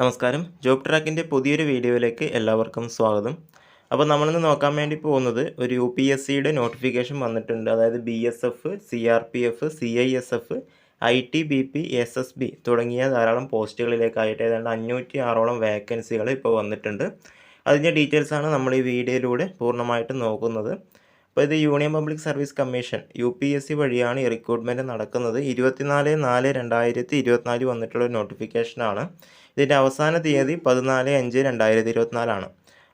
നമസ്കാരം. ജോബ് ട്രാക്കിന്റെ പുതിയൊരു വീഡിയോയിലേക്ക് എല്ലാവർക്കും സ്വാഗതം. അപ്പോൾ നമ്മളിന്ന് നോക്കാൻ വേണ്ടി പോകുന്നത് ഒരു യു പി എസ് സിയുടെ നോട്ടിഫിക്കേഷൻ വന്നിട്ടുണ്ട്. അതായത് B S F C R P F C I S F I T B P S S B തുടങ്ങിയ ധാരാളം പോസ്റ്റുകളിലേക്കായിട്ട് ഏതാണ്ട് അഞ്ഞൂറ്റി ആറോളം വേക്കൻസികൾ ഇപ്പോൾ വന്നിട്ടുണ്ട്. അതിന്റെ ഡീറ്റെയിൽസാണ് നമ്മൾ ഈ വീഡിയോയിലൂടെ പൂർണമായിട്ടും നോക്കുന്നത്. അപ്പോൾ ഇത് union public service commission U P S C വഴിയാണ് ഈ റിക്രൂട്ട്മെന്റ് നടക്കുന്നത്. ഇരുപത്തിനാല് നാല് രണ്ടായിരത്തി ഇരുപത്തിനാല് വന്നിട്ടുള്ള നോട്ടിഫിക്കേഷനാണ് ഇതിന്റെ അവസാന തീയതി പതിനാല് അഞ്ച് രണ്ടായിരത്തി ഇരുപത്തിനാലാണ്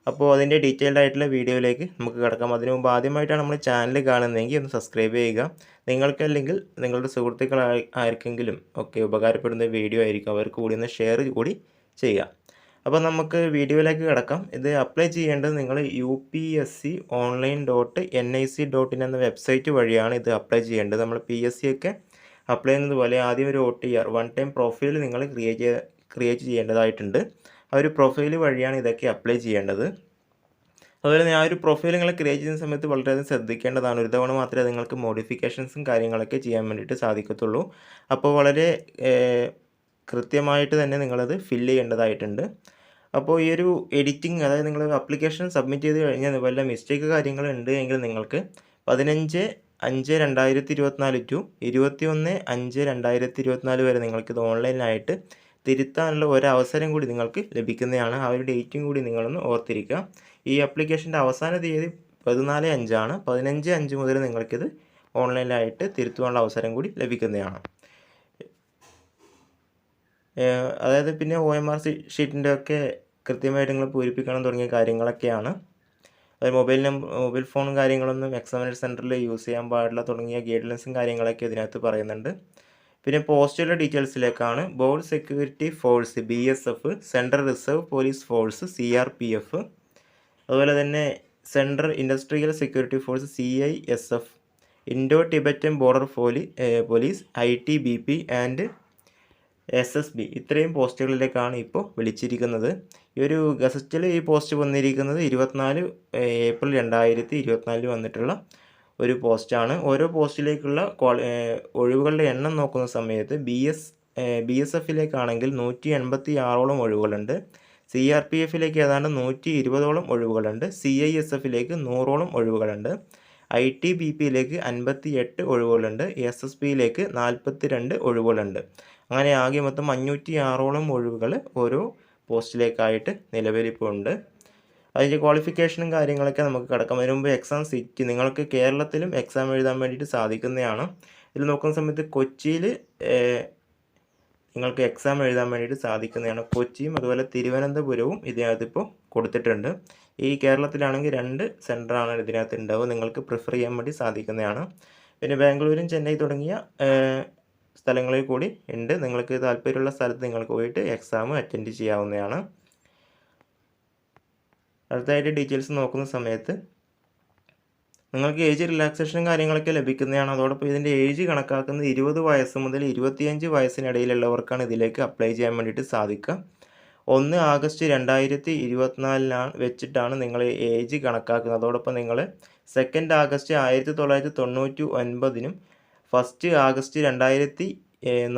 അപ്പോൾ അതിന്റെ ഡീറ്റെയിൽഡ് ആയിട്ടുള്ള വീഡിയോയിലേക്ക് നമുക്ക് കിടക്കാം. അതിനു മുമ്പ് ആദ്യമായിട്ടാണ് നമ്മൾ ചാനൽ കാണുന്നതെങ്കിൽ ഒന്ന് സബ്സ്ക്രൈബ് ചെയ്യുക. നിങ്ങൾക്ക് അല്ലെങ്കിൽ നിങ്ങളുടെ സുഹൃത്തുക്കൾ ആർക്കെങ്കിലും ഒക്കെ ഉപകാരപ്പെടുന്ന വീഡിയോ ആയിരിക്കും. അവർക്ക് കൂടി ഒന്ന് ഷെയർ കൂടി ചെയ്യുക. അപ്പോൾ നമുക്ക് വീഡിയോയിലേക്ക് കിടക്കാം. ഇത് അപ്ലൈ ചെയ്യേണ്ടത് നിങ്ങൾ U P S C online dot N I C dot in എന്ന വെബ്സൈറ്റ് വഴിയാണ് ഇത് അപ്ലൈ ചെയ്യേണ്ടത്. നമ്മൾ പി എസ് സി ഒക്കെ അപ്ലൈ ചെയ്യുന്നത് പോലെ ആദ്യം ഒരു O T R one time profile നിങ്ങൾ ക്രിയേറ്റ് ക്രിയേറ്റ് ചെയ്യേണ്ടതായിട്ടുണ്ട്. ആ ഒരു പ്രൊഫൈൽ വഴിയാണ് ഇതൊക്കെ അപ്ലൈ ചെയ്യേണ്ടത്. അതുപോലെ തന്നെ ആ ഒരു പ്രൊഫൈൽ നിങ്ങൾ ക്രിയേറ്റ് ചെയ്യുന്ന സമയത്ത് വളരെയധികം ശ്രദ്ധിക്കേണ്ടതാണ്. ഒരു തവണ മാത്രമേ നിങ്ങൾക്ക് മോഡിഫിക്കേഷൻസും കാര്യങ്ങളൊക്കെ ചെയ്യാൻ വേണ്ടിയിട്ട് സാധിക്കത്തുള്ളൂ. അപ്പോൾ വളരെ കൃത്യമായിട്ട് തന്നെ നിങ്ങളത് ഫില്ല് ചെയ്യേണ്ടതായിട്ടുണ്ട്. അപ്പോൾ ഈ ഒരു എഡിറ്റിംഗ് അതായത് നിങ്ങൾ അപ്ലിക്കേഷൻ സബ്മിറ്റ് ചെയ്ത് കഴിഞ്ഞാൽ വല്ല മിസ്റ്റേക്ക് കാര്യങ്ങൾ ഉണ്ട് എങ്കിൽ നിങ്ങൾക്ക് പതിനഞ്ച് അഞ്ച് രണ്ടായിരത്തി ഇരുപത്തിനാല് ടു ഇരുപത്തി ഒന്ന് അഞ്ച് രണ്ടായിരത്തി ഇരുപത്തിനാല് വരെ നിങ്ങൾക്കിത് ഓൺലൈനായിട്ട് തിരുത്താനുള്ള ഒരവസരം കൂടി നിങ്ങൾക്ക് ലഭിക്കുന്നതാണ്. ആ ഒരു ഡേറ്റും കൂടി നിങ്ങളൊന്ന് ഓർത്തിരിക്കുക. ഈ അപ്ലിക്കേഷന്റെ അവസാന തീയതി പതിനാല് അഞ്ചാണ്. പതിനഞ്ച് അഞ്ച് മുതൽ നിങ്ങൾക്കിത് ഓൺലൈനായിട്ട് തിരുത്തുവാനുള്ള അവസരം കൂടി ലഭിക്കുന്നതാണ്. അതായത് പിന്നെ ഒ എം ആർ സി ഷീറ്റിന്റെ ഒക്കെ കൃത്യമായിട്ട് നിങ്ങൾ പൂരിപ്പിക്കണം തുടങ്ങിയ കാര്യങ്ങളൊക്കെയാണ്. അതായത് മൊബൈൽ നമ്പർ മൊബൈൽ ഫോണും കാര്യങ്ങളൊന്നും എക്സാമിനേഷൻ സെന്ററിൽ യൂസ് ചെയ്യാൻ പാടില്ല തുടങ്ങിയ ഗൈഡ്ലൈൻസും കാര്യങ്ങളൊക്കെ ഇതിനകത്ത് പറയുന്നുണ്ട്. പിന്നെ പോസ്റ്റുള്ള ഡീറ്റെയിൽസിലേക്കാണ്. Board security force B S F central reserve police force C R P F അതുപോലെ തന്നെ central industrial security force C I S F Indo Tibetan border പോലി police I T B P and S S B ഇത്രയും പോസ്റ്റുകളിലേക്കാണ് ഇപ്പോൾ വിളിച്ചിരിക്കുന്നത്. ഈ ഒരു ഗസറ്റിൽ ഈ post വന്നിരിക്കുന്നത് ഇരുപത്തിനാല് ഏപ്രിൽ രണ്ടായിരത്തി ഇരുപത്തിനാലിൽ വന്നിട്ടുള്ള ഒരു പോസ്റ്റാണ്. ഓരോ പോസ്റ്റിലേക്കുള്ള ഒഴിവുകളുടെ എണ്ണം നോക്കുന്ന സമയത്ത് ബി എസ് ബി എസ് എഫിലേക്കാണെങ്കിൽ നൂറ്റി എൺപത്തി ആറോളം ഒഴിവുകളുണ്ട്. സി ആർ പി എഫിലേക്ക് ഏതാണ്ട് നൂറ്റി ഇരുപതോളം ഒഴിവുകളുണ്ട്. സി ഐ എസ് എഫിലേക്ക് നൂറോളം ഒഴിവുകളുണ്ട്. ഐ ടി ബി പിയിലേക്ക് അൻപത്തി എട്ട് ഒഴിവുകളുണ്ട്. എസ് എസ് പിയിലേക്ക് നാൽപ്പത്തി രണ്ട് ഒഴിവുകളുണ്ട്. അങ്ങനെ ആകെ മൊത്തം അഞ്ഞൂറ്റി ആറോളം ഒഴിവുകൾ ഓരോ പോസ്റ്റിലേക്കായിട്ട് നിലവിലിപ്പോൾ ഉണ്ട് അതിന്റെ ക്വാളിഫിക്കേഷനും കാര്യങ്ങളൊക്കെ നമുക്ക് കിടക്കാം. അതിന് മുമ്പ് എക്സാം സിറ്റി നിങ്ങൾക്ക് കേരളത്തിലും എക്സാം എഴുതാൻ വേണ്ടിയിട്ട് സാധിക്കുന്നതാണ്. ഇതിൽ നോക്കുന്ന സമയത്ത് കൊച്ചിയിൽ നിങ്ങൾക്ക് എക്സാം എഴുതാൻ വേണ്ടിയിട്ട് സാധിക്കുന്നതാണ്. കൊച്ചിയും അതുപോലെ തിരുവനന്തപുരവും ഇതിനകത്ത് ഇപ്പോൾ കൊടുത്തിട്ടുണ്ട്. ഈ കേരളത്തിലാണെങ്കിൽ രണ്ട് സെന്ററാണ് ഇതിനകത്ത് ഉണ്ടാവുക. നിങ്ങൾക്ക് പ്രിഫർ ചെയ്യാൻ വേണ്ടി സാധിക്കുന്നതാണ്. പിന്നെ ബാംഗ്ലൂരും ചെന്നൈ തുടങ്ങിയ സ്ഥലങ്ങളിൽ കൂടി ഉണ്ട്. നിങ്ങൾക്ക് താല്പര്യമുള്ള സ്ഥലത്ത് നിങ്ങൾക്ക് പോയിട്ട് എക്സാം അറ്റൻഡ് ചെയ്യാവുന്നതാണ്. അടുത്തായിട്ട് ഡീറ്റെയിൽസ് നോക്കുന്ന സമയത്ത് നിങ്ങൾക്ക് ഏജ് റിലാക്സേഷനും കാര്യങ്ങളൊക്കെ ലഭിക്കുന്നതാണ്. അതോടൊപ്പം ഇതിന്റെ ഏജ് കണക്കാക്കുന്നത് ഇരുപത് വയസ്സ് മുതൽ ഇരുപത്തിയഞ്ച് വയസ്സിനിടയിലുള്ളവർക്കാണ് ഇതിലേക്ക് അപ്ലൈ ചെയ്യാൻ വേണ്ടിയിട്ട് സാധിക്കുക. ഒന്ന് ആഗസ്റ്റ് രണ്ടായിരത്തി ഇരുപത്തിനാലിനാണ് വെച്ചിട്ടാണ് നിങ്ങൾ ഏജ് കണക്കാക്കുന്നത്. അതോടൊപ്പം നിങ്ങൾ സെക്കൻഡ് ആഗസ്റ്റ് ആയിരത്തി തൊള്ളായിരത്തി തൊണ്ണൂറ്റി ഒൻപതിനും ഫസ്റ്റ് ആഗസ്റ്റ് രണ്ടായിരത്തി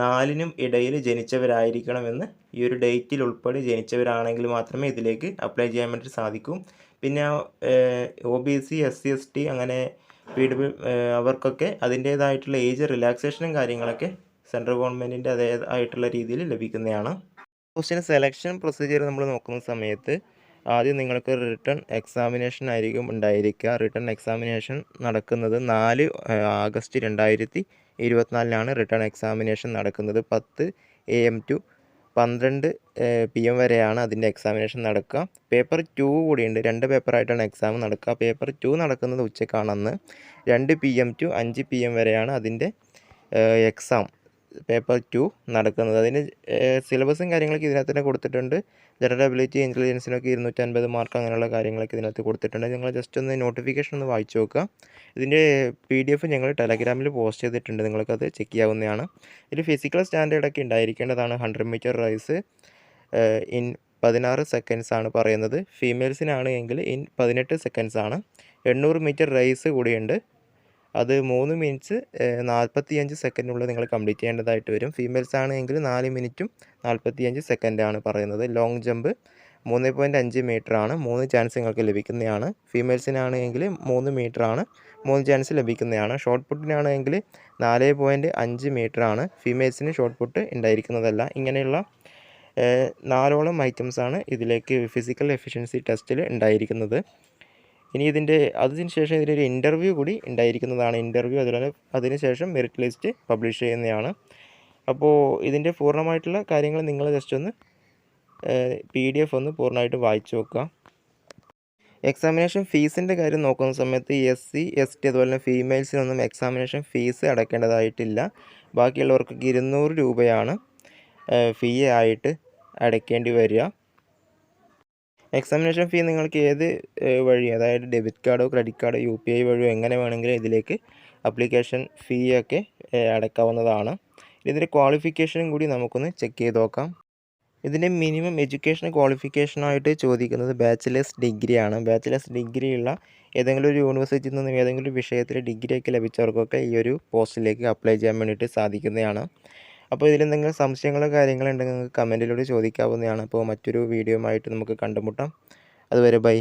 നാലിനും ഇടയിൽ ജനിച്ചവരായിരിക്കണമെന്ന് ഈ ഒരു ഡേറ്റിൽ ഉൾപ്പെടെ ജനിച്ചവരാണെങ്കിൽ മാത്രമേ ഇതിലേക്ക് അപ്ലൈ ചെയ്യാൻ വേണ്ടി സാധിക്കൂ. പിന്നെ O B C S C S T അങ്ങനെ പി ഡബ്ല്യു അവർക്കൊക്കെ അതിന്റേതായിട്ടുള്ള ഏജ് റിലാക്സേഷനും കാര്യങ്ങളൊക്കെ സെൻട്രൽ ഗവൺമെന്റിന്റെ അതേതായിട്ടുള്ള രീതിയിൽ ലഭിക്കുന്നതാണ്. ക്വസ്റ്റിന് സെലക്ഷൻ പ്രൊസീജിയർ നമ്മൾ നോക്കുന്ന സമയത്ത് ആദ്യം നിങ്ങൾക്ക് റിട്ടേൺ എക്സാമിനേഷൻ ആയിരിക്കും ഉണ്ടായിരിക്കുക. റിട്ടേൺ എക്സാമിനേഷൻ നടക്കുന്നത് നാല് ആഗസ്റ്റ് രണ്ടായിരത്തി ഇരുപത്തിനാലിനാണ് റിട്ടേൺ എക്സാമിനേഷൻ നടക്കുന്നത്. പത്ത് എ എം ടു പന്ത്രണ്ട് പി എം വരെയാണ് അതിന്റെ എക്സാമിനേഷൻ നടക്കുക. പേപ്പർ ടു കൂടിയുണ്ട്. രണ്ട് പേപ്പറായിട്ടാണ് എക്സാം നടക്കുക. പേപ്പർ ടു നടക്കുന്നത് ഉച്ചക്കാണെന്ന് രണ്ട് പി എം ടു അഞ്ച് പി എം വരെയാണ് അതിന്റെ എക്സാം. പേപ്പർ ടു നടക്കുന്നത്. അതിന് സിലബസും കാര്യങ്ങളൊക്കെ ഇതിനകത്ത് തന്നെ കൊടുത്തിട്ടുണ്ട്. ജനറൽ അബിലിറ്റി ഇന്റലിജൻസിനൊക്കെ ഇരുന്നൂറ്റൻപത് മാർക്ക് അങ്ങനെയുള്ള കാര്യങ്ങളൊക്കെ ഇതിനകത്ത് കൊടുത്തിട്ടുണ്ട്. നിങ്ങൾ ജസ്റ്റ് ഒന്ന് നോട്ടിഫിക്കേഷൻ ഒന്ന് വായിച്ചു നോക്കുക. ഇതിന്റെ പി ഡി എഫ് ഞങ്ങൾ ടെലഗ്രാമിൽ പോസ്റ്റ് ചെയ്തിട്ടുണ്ട്. നിങ്ങൾക്കത് ചെക്ക് ചെയ്യാവുന്നതാണ്. ഇതിൽ ഫിസിക്കൽ സ്റ്റാൻഡേർഡൊക്കെ ഉണ്ടായിരിക്കേണ്ടതാണ്. ഹൺഡ്രഡ് മീറ്റർ റൈസ് ഇൻ പതിനാറ് സെക്കൻഡ്സ് ആണ് പറയുന്നത്. ഫീമെയിൽസിനാണ് എങ്കിൽ ഇൻ പതിനെട്ട് സെക്കൻഡ്സ് ആണ്. എണ്ണൂറ് മീറ്റർ റൈസ് കൂടിയുണ്ട്. അത് മൂന്ന് മിനിറ്റ്സ് നാൽപ്പത്തിയഞ്ച് സെക്കൻഡിനുള്ളിൽ നിങ്ങൾ കംപ്ലീറ്റ് ചെയ്യേണ്ടതായിട്ട് വരും. ഫീമെയിൽസ് ആണെങ്കിൽ നാല് മിനിറ്റും നാൽപ്പത്തിയഞ്ച് സെക്കൻഡാണ് പറയുന്നത്. ലോങ് ജമ്പ് മൂന്ന് പോയിന്റ് അഞ്ച് മീറ്റർ ആണ്. മൂന്ന് ചാൻസ് നിങ്ങൾക്ക് ലഭിക്കുന്നതാണ്. ഫീമെയിൽസിനാണെങ്കിൽ മൂന്ന് മീറ്റർ ആണ്. മൂന്ന് ചാൻസ് ലഭിക്കുന്നതാണ്. ഷോർട്ട് പുട്ടിനാണെങ്കിൽ നാല് പോയിന്റ് അഞ്ച് മീറ്റർ ആണ്. ഫീമെയിൽസിന് ഷോർട്ട് പുട്ട് ഉണ്ടായിരിക്കുന്നതല്ല. ഇങ്ങനെയുള്ള നാലോളം ഐറ്റംസാണ് ഇതിലേക്ക് ഫിസിക്കൽ എഫിഷ്യൻസി ടെസ്റ്റിൽ ഉണ്ടായിരിക്കുന്നത്. ഇനി ഇതിന്റെ അതിന് ശേഷം ഇതിലൊരു ഇന്റർവ്യൂ കൂടി ഉണ്ടായിരിക്കുന്നതാണ് ഇന്റർവ്യൂ അതുപോലെ അതിനുശേഷം മെറിറ്റ് ലിസ്റ്റ് പബ്ലിഷ് ചെയ്യുന്നതാണ്. അപ്പോൾ ഇതിന്റെ പൂർണമായിട്ടുള്ള കാര്യങ്ങൾ നിങ്ങൾ ജസ്റ്റ് ഒന്ന് പി ഡി എഫ് ഒന്ന് പൂർണമായിട്ട് വായിച്ചു നോക്കുക. എക്സാമിനേഷൻ ഫീസിന്റെ കാര്യം നോക്കുന്ന സമയത്ത് എസ് സി എസ് ടി അതുപോലെ തന്നെ ഫീമെയിൽസിനൊന്നും എക്സാമിനേഷൻ ഫീസ് അടയ്ക്കേണ്ടതായിട്ടില്ല. ബാക്കിയുള്ളവർക്കൊക്കെ ഇരുന്നൂറ് രൂപയാണ് ഫീ ആയിട്ട് അടയ്ക്കേണ്ടി വരിക. എക്സാമിനേഷൻ ഫീ നിങ്ങൾക്ക് ഏത് വഴി അതായത് ഡെബിറ്റ് കാർഡോ ക്രെഡിറ്റ് കാർഡോ യു പി ഐ വഴിയോ എങ്ങനെ വേണമെങ്കിലും ഇതിലേക്ക് അപ്ലിക്കേഷൻ ഫീ ഒക്കെ അടക്കാവുന്നതാണ്. ഇതിന്റെ ക്വാളിഫിക്കേഷനും കൂടി നമുക്കൊന്ന് ചെക്ക് ചെയ്ത് നോക്കാം. ഇതിന്റെ മിനിമം എഡ്യൂക്കേഷൻ ക്വാളിഫിക്കേഷനായിട്ട് ചോദിക്കുന്നത് ബാച്ചിലേഴ്സ് ഡിഗ്രിയാണ് ബാച്ചിലേഴ്സ് ഡിഗ്രി ഉള്ള ഏതെങ്കിലും ഒരു യൂണിവേഴ്സിറ്റിയിൽ നിന്നും ഏതെങ്കിലും ഒരു വിഷയത്തിൽ ഡിഗ്രിയൊക്കെ ലഭിച്ചവർക്കൊക്കെ ഈ ഒരു പോസ്റ്റിലേക്ക് അപ്ലൈ ചെയ്യാൻ വേണ്ടിയിട്ട് സാധിക്കുന്നതാണ്. അപ്പോൾ ഇതിൽ എന്തെങ്കിലും സംശയങ്ങളോ കാര്യങ്ങളോ ഉണ്ടെങ്കിൽ നിങ്ങൾക്ക് കമന്റിലൂടെ ചോദിക്കാവുന്നതാണ്. അപ്പോൾ മറ്റൊരു വീഡിയോ ആയിട്ട് നമുക്ക് കണ്ടുമുട്ടാം. അതുവരെ ബൈ